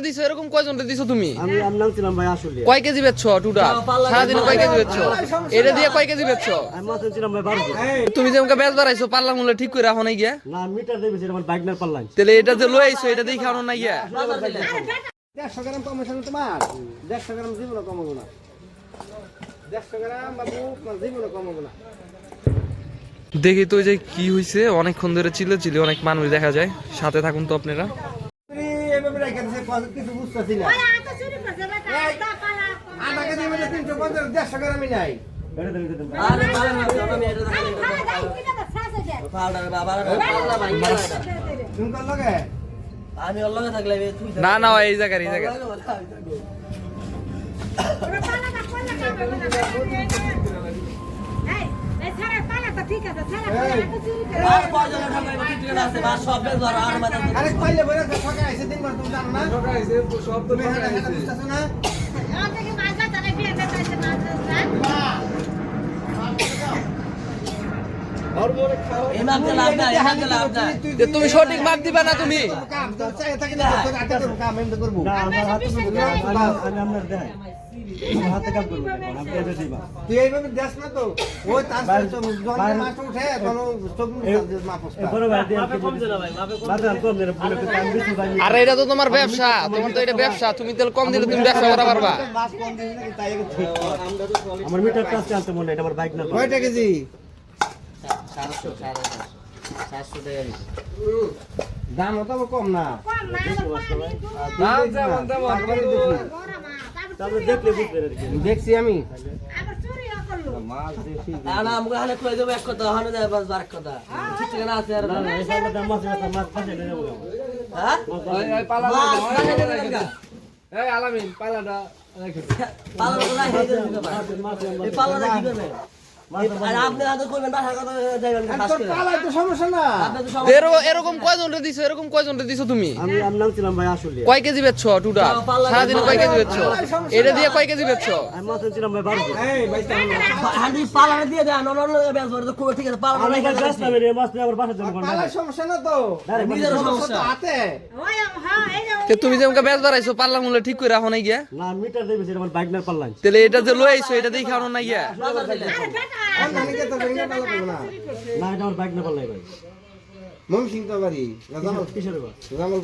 দিছো? এরকম কয়জন রে দিছো তুমি? আমি আমি নামছিলাম ভাই আসলে। কয় কেজি বেচছ টুটা সারাদিনে কয় কেজি বেচছ? এটা দিয়ে কয় কেজি বেচছ? আমি মাছ ভাই বারো কেজি। তুমি যে বেচ বাড়াইছো পাল্লা মূল্য ঠিক করে রাখো নাই গিয়া? না মিটার দেবে আমার বাইক না পারলাম তাহলে এটা যে লই আইছো এটা দিয়ে খাওয়ানো নাই গিয়া? দেড়শো গ্রাম কমিশন তোমার? দেড়শো গ্রাম জীবনে কমাবো না। দেড়শো গ্রাম বাবু তোমার জীবনে কমাবো না। দেখি তো ওই যে কি হয়েছে অনেকক্ষণ ধরে চিলে চিলে অনেক মানুষ দেখা যায়। সাথে থাকুন তো আপনারা তুমি এভাবে রেখে দিছে কত- কিছু বুঝতেছি না। আধা কেজি মধ্যে তিনশো পঞ্চাশ দেড়শো গ্রামই নাই। না আমি এটা পাউডার বাবা পালা তুমি সঠিক মাপ দিবা না তুমি কাম তো চাই থাকি না তোর হাতে করব কাম এমনি করব না আমার হাতে হাতে কাম করব এটা দিবা তুই এইভাবে দেখ না তো ওই তার বাইরে- মাছ উঠে তখন চোখ মাপস বড় ভাই দিয়ে কম দিলা ভাই মাপে কম দিলে বলে তো আমি বেশি ভাই আরে এটা তো তোমার ব্যবসা তোমার তো এটা ব্যবসা তুমি তাহলে কম দিলে তুমি ব্যবসা করা পারবা। মাছ কম দিস নাকি তাই ঠিক আমার মিটার টাচতে আনতে মনে এটা আমার বাইক না। কয়টা কেজি? সাতশো সাড়ে সাতশো টাকা দিছি। দাম তো কম না তারপরে দেখলে বুঝবে আর কি। দেখছি আমি। না পালা হয়ে এরকম দিছো? এরকম কয়জন দিছো তুমি? আমি আমি নামছিলাম ভাই আসলে। কয় কেজি বেচছ টুটা সারাদিনে কয় কেজি বেচছ? এটা দিয়ে কয় কেজি বেচছ? হাতে তো তুমি যে আমাকে বেচ বাড়াইছো পাল্লা মূল্য ঠিক করে রাখো নাই গিয়া? মিটার দেবে আমার বাইক না পারলাম তাহলে এটা যে লই আইছো এটা দিয়ে খাওয়ানো নাই গিয়া। না এটা আমার বাইক না পারলাই ভাই মম সিং তো বাড়ি না জামাল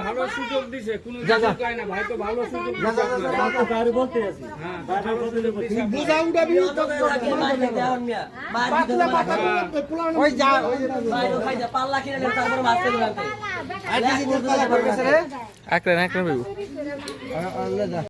ভালো সুযোগ দিছে কোনো হয় ভাই তো ভালো সুযোগ বলতে আছি বাবু